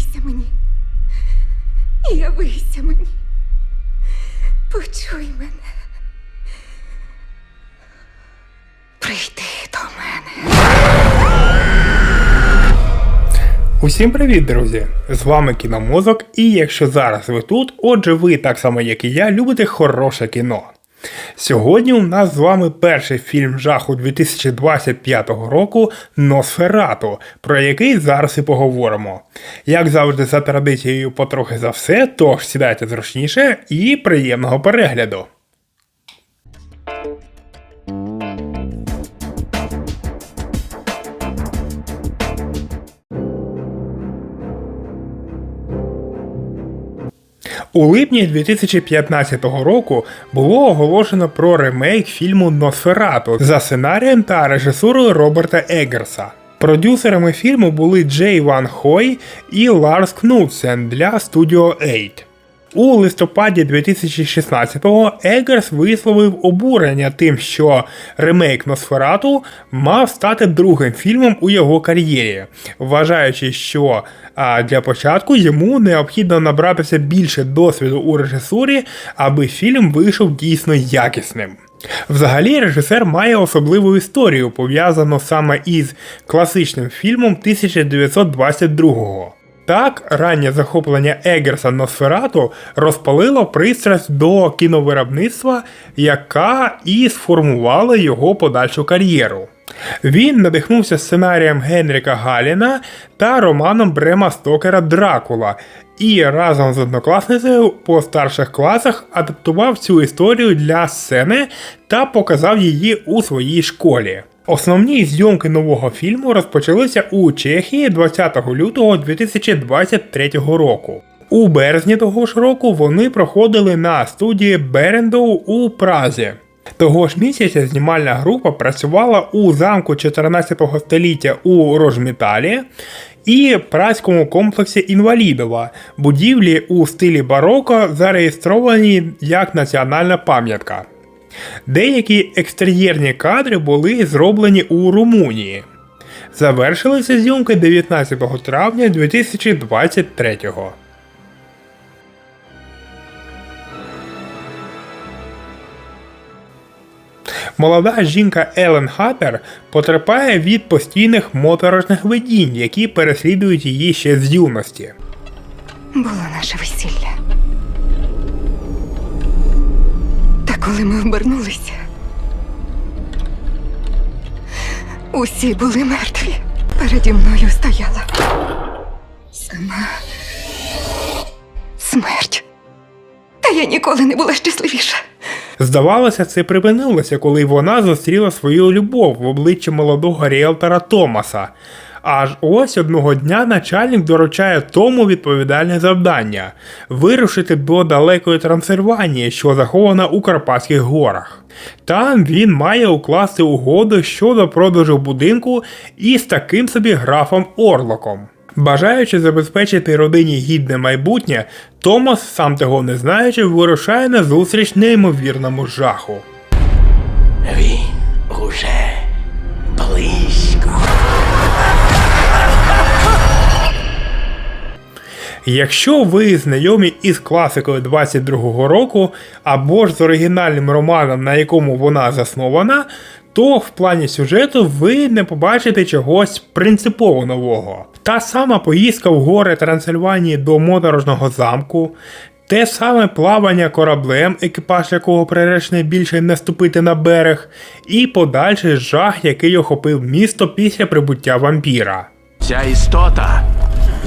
Явися мені. Явися мені. Почуй мене. Прийди до мене. Усім привіт, друзі! З вами Кіномозок, і якщо зараз ви тут, отже, ви так само як і я, любите хороше кіно. Сьогодні у нас з вами перший фільм жаху 2025 року Носферату, про який зараз і поговоримо. Як завжди, за традицією потрохи за все, тож сідайте зручніше і приємного перегляду. У липні 2015 року було оголошено про ремейк фільму Носферату за сценарієм та режисурою Роберта Еггерса. Продюсерами фільму були Джей Ван Хой і Ларс Кнутсен для Studio 8. У листопаді 2016-го Еггерс висловив обурення тим, що ремейк Носферату мав стати другим фільмом у його кар'єрі, вважаючи, що а, для початку йому необхідно набратися більше досвіду у режисурі, аби фільм вийшов дійсно якісним. Взагалі, режисер має особливу історію, пов'язану саме із класичним фільмом 1922-го. Так, раннє захоплення Егерса Носферату розпалило пристрасть до кіновиробництва, яка і сформувала його подальшу кар'єру. Він надихнувся сценарієм Генріка Галіна та романом Брема Стокера Дракула і разом з однокласницею по старших класах адаптував цю історію для сцени та показав її у своїй школі. Основні зйомки нового фільму розпочалися у Чехії 20 лютого 2023 року. У березні того ж року вони проходили на студії Берендоу у Празі. Того ж місяця знімальна група працювала у замку 14 століття у Рожміталі і праському комплексі Інвалідова, будівлі у стилі бароко зареєстровані як національна пам'ятка. Деякі екстер'єрні кадри були зроблені у Румунії. Завершилися зйомки 19 травня 2023 Молода жінка Елен Хаппер потерпає від постійних моторошних видінь, які переслідують її ще з юності. Було наше весілля. Та коли ми обернулися, усі були мертві. Переді мною стояла сама смерть. Та я ніколи не була щасливіша. Здавалося, це припинилося, коли вона зустріла свою любов в обличчі молодого ріелтора Томаса. Аж ось одного дня начальник доручає Тому відповідальне завдання вирушити до далекої Трансильванії, що захована у Карпатських горах. Там він має укласти угоду щодо продажу будинку із таким собі графом Орлоком. Бажаючи забезпечити родині гідне майбутнє, Томас, сам того не знаючи, вирушає на зустріч неймовірному жаху. Він уже Якщо ви знайомі із класикою 22-го року або ж з оригінальним романом, на якому вона заснована, то в плані сюжету ви не побачите чогось принципово нового. Та сама поїздка в гори Трансильванії до моторошного замку. Те саме плавання кораблем, екіпаж якого приречений більше не ступити на берег, і подальший жах, який охопив місто після прибуття вампіра. Ця істота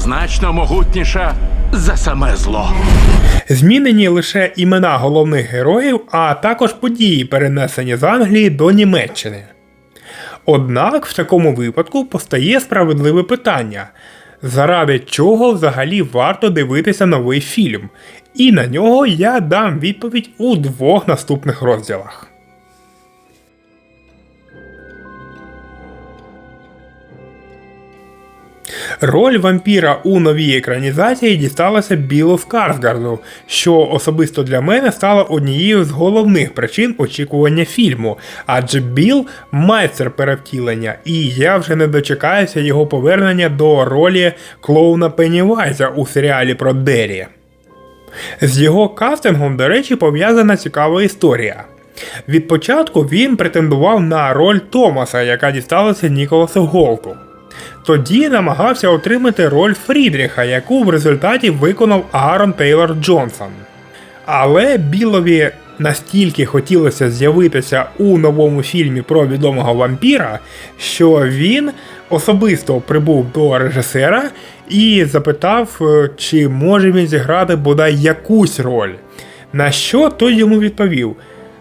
значно могутніша за саме зло. Змінені лише імена головних героїв, а також події, перенесені з Англії до Німеччини. Однак в такому випадку постає справедливе питання: заради чого взагалі варто дивитися новий фільм? І на нього я дам відповідь у двох наступних розділах. Роль вампіра у новій екранізації дісталася Білу Скарсгарду, що особисто для мене стало однією з головних причин очікування фільму, адже Біл майстер перевтілення, і я вже не дочекаюся його повернення до ролі клоуна Пеннівайза у серіалі про Деррі. З його кастингом, до речі, пов'язана цікава історія. Від початку він претендував на роль Томаса, яка дісталася Ніколасу Голту. Тоді намагався отримати роль Фрідріха, яку в результаті виконав Аарон Тейлор Джонсон. Але Білові настільки хотілося з'явитися у новому фільмі про відомого вампіра, що він особисто прибув до режисера і запитав, е, чи може він зіграти бодай якусь роль. На що той йому відповів: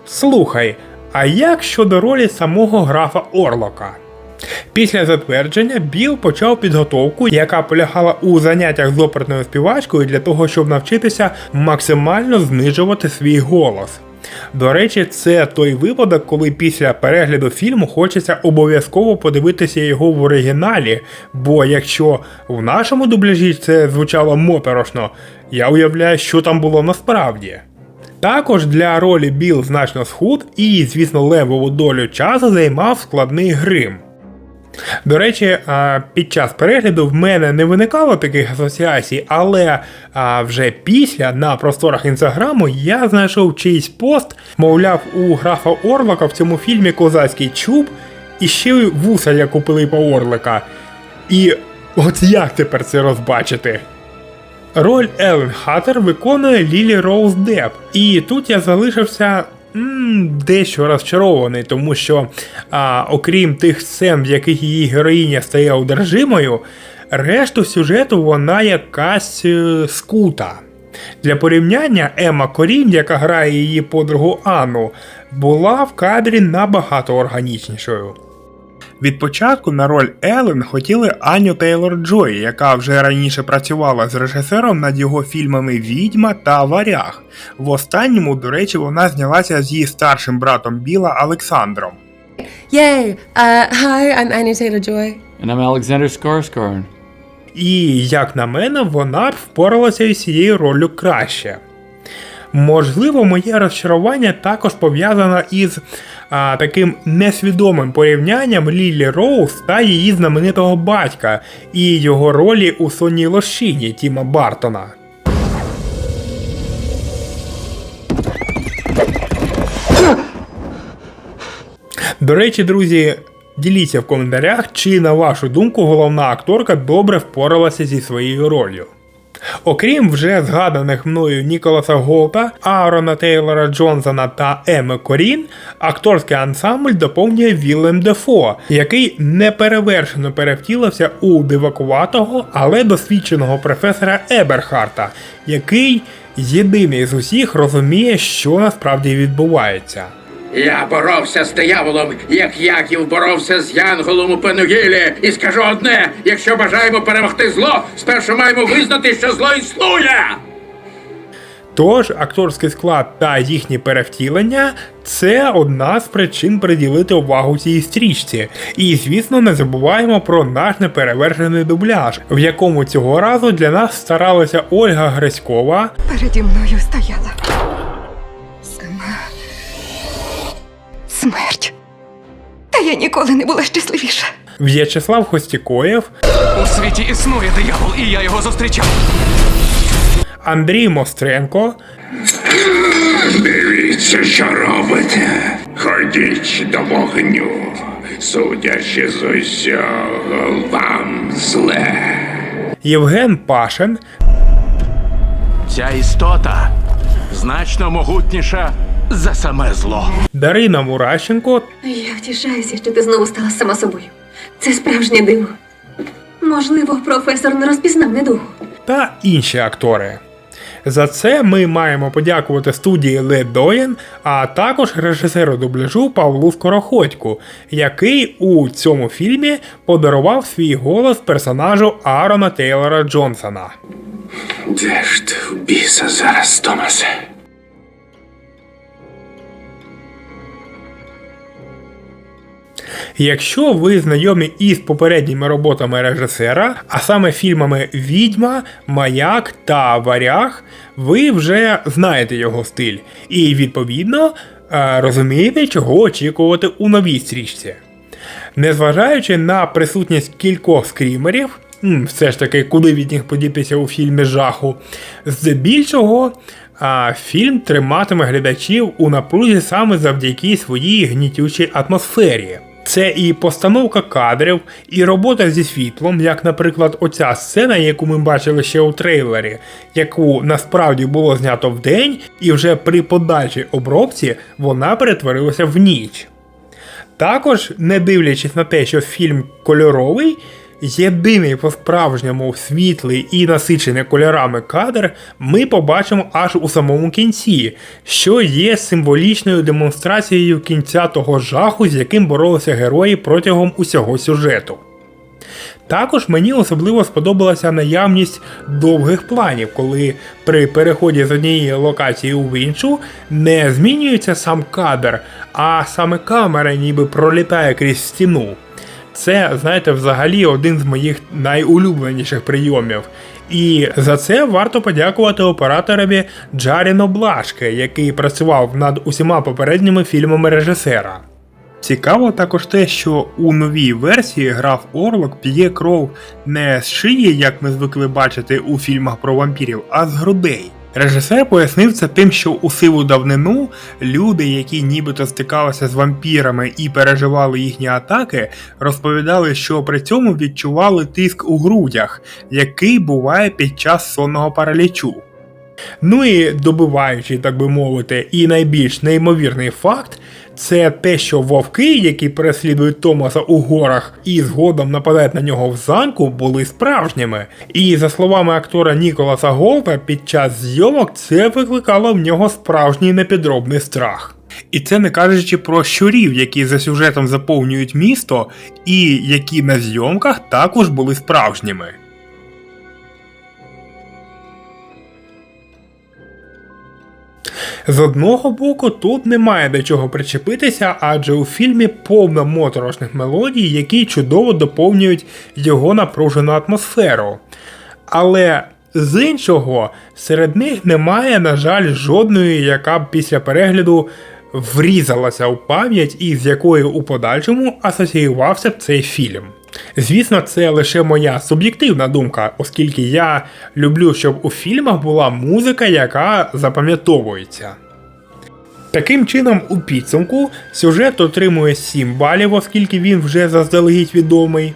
Слухай, а як щодо ролі самого графа Орлока? Після затвердження Біл почав підготовку, яка полягала у заняттях з оперною співачкою для того, щоб навчитися максимально знижувати свій голос. До речі, це той випадок, коли після перегляду фільму хочеться обов'язково подивитися його в оригіналі, бо якщо в нашому дубляжі це звучало моторошно, я уявляю, що там було насправді. Також для ролі Біл значно схуд і, звісно, левову долю часу займав складний грим. До речі, під час перегляду в мене не виникало таких асоціацій, але вже після на просторах інстаграму я знайшов чийсь пост, мовляв, у графа Орлока в цьому фільмі Козацький чуб і ще вуса як у Пилипа Орлика. І от як тепер це розбачити? Роль Елен Хаттер виконує Лілі Роуз Деп. І тут я залишився дещо розчарований, тому що, а, окрім тих сцен, в яких її героїня стає одержимою, решту сюжету вона якась е, скута. Для порівняння Ема Корін, яка грає її подругу Анну, була в кадрі набагато органічнішою. Від початку на роль Елен хотіли Аню Тейлор Джой, яка вже раніше працювала з режисером над його фільмами Відьма та Варяг. В останньому, до речі, вона знялася з її старшим братом Біла Олександром. Yay! Uh, hi, I'm Anya Taylor Joy. And I'm Alexander Skarsgård. І, як на мене, вона б впоралася із цією роллю краще. Можливо, моє розчарування також пов'язане із а, таким несвідомим порівнянням Лілі Роуз та її знаменитого батька і його ролі у сонній лощині Тіма Бартона. До речі, друзі, діліться в коментарях, чи на вашу думку головна акторка добре впоралася зі своєю ролью. Окрім вже згаданих мною Ніколаса Голта, Аарона Тейлора Джонсона та Еми Корін, акторський ансамбль доповнює Віллем Дефо, який неперевершено перевтілився у дивакуватого, але досвідченого професора Еберхарта, який єдиний з усіх розуміє, що насправді відбувається. Я боровся з дияволом, як Яків боровся з Янголом у Пенугілі. І скажу одне: якщо бажаємо перемогти зло, спершу маємо визнати, що зло існує. Тож акторський склад та їхні перевтілення це одна з причин приділити увагу цій стрічці. І звісно, не забуваємо про наш неперевершений дубляж, в якому цього разу для нас старалася Ольга Греськова, Переді мною стояла. Смерть. Та я ніколи не була щасливіша. В'ячеслав Хостікоєв, У світі існує диявол, і я його зустрічав. Андрій Мостренко, Дивіться, що робите. Ходіть до вогню, судячи з усього вам зле. Євген Пашин, Ця істота значно могутніша за саме зло. Дарина Муращенко Я втішаюся, що ти знову стала сама собою. Це справжнє диво. Можливо, професор не розпізнав недугу. та інші актори. За це ми маємо подякувати студії Ледоєн, а також режисеру дубляжу Павлу Скороходьку, який у цьому фільмі подарував свій голос персонажу Аарона Тейлора Джонсона. Де ж ти в біса зараз, Томасе? Якщо ви знайомі із попередніми роботами режисера, а саме фільмами Відьма, Маяк та Варяг, ви вже знаєте його стиль, і відповідно е, розумієте, чого очікувати у новій стрічці. Незважаючи на присутність кількох скрімерів, все ж таки, куди від них подітися у фільмі жаху, здебільшого а, фільм триматиме глядачів у напрузі саме завдяки своїй гнітючій атмосфері. Це і постановка кадрів, і робота зі світлом, як, наприклад, оця сцена, яку ми бачили ще у трейлері, яку насправді було знято вдень, і вже при подальшій обробці вона перетворилася в ніч. Також, не дивлячись на те, що фільм кольоровий, єдиний по-справжньому світлий і насичений кольорами кадр ми побачимо аж у самому кінці, що є символічною демонстрацією кінця того жаху, з яким боролися герої протягом усього сюжету. Також мені особливо сподобалася наявність довгих планів, коли при переході з однієї локації в іншу не змінюється сам кадр, а саме камера ніби пролітає крізь стіну. Це, знаєте, взагалі один з моїх найулюбленіших прийомів. І за це варто подякувати операторові Джаріно Блашке, який працював над усіма попередніми фільмами режисера. Цікаво також те, що у новій версії граф Орлок п'є кров не з шиї, як ми звикли бачити у фільмах про вампірів, а з грудей. Режисер пояснив це тим, що у сиву давнину люди, які нібито стикалися з вампірами і переживали їхні атаки, розповідали, що при цьому відчували тиск у грудях, який буває під час сонного паралічу. Ну і добиваючий, так би мовити, і найбільш неймовірний факт це те, що вовки, які переслідують Томаса у горах і згодом нападають на нього в замку, були справжніми. І за словами актора Ніколаса Голта, під час зйомок це викликало в нього справжній непідробний страх. І це не кажучи про щурів, які за сюжетом заповнюють місто, і які на зйомках також були справжніми. З одного боку, тут немає до чого причепитися, адже у фільмі повно моторошних мелодій, які чудово доповнюють його напружену атмосферу. Але з іншого, серед них немає, на жаль, жодної, яка б після перегляду врізалася у пам'ять і з якою у подальшому асоціювався б цей фільм. Звісно, це лише моя суб'єктивна думка, оскільки я люблю, щоб у фільмах була музика, яка запам'ятовується. Таким чином, у підсумку сюжет отримує 7 балів, оскільки він вже заздалегідь відомий.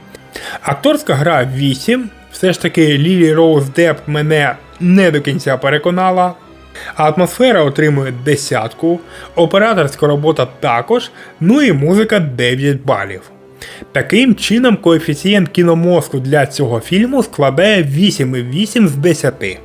Акторська гра 8. Все ж таки Лілі Роуз Депп мене не до кінця переконала. Атмосфера отримує десятку, операторська робота також, ну і музика 9 балів. Таким чином, коефіцієнт кіномозку для цього фільму складає 8,8 з 10.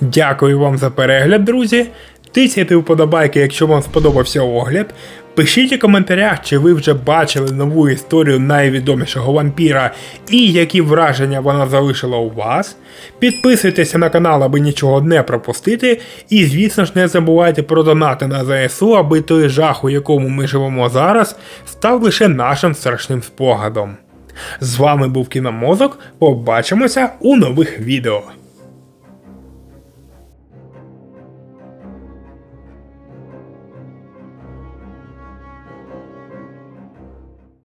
Дякую вам за перегляд, друзі. Тисяйте вподобайки, якщо вам сподобався огляд. Пишіть у коментарях, чи ви вже бачили нову історію найвідомішого вампіра і які враження вона залишила у вас. Підписуйтеся на канал, аби нічого не пропустити. І, звісно ж, не забувайте про донати на ЗСУ, аби той жах, у якому ми живемо зараз, став лише нашим страшним спогадом. З вами був Кіномозок. Побачимося у нових відео.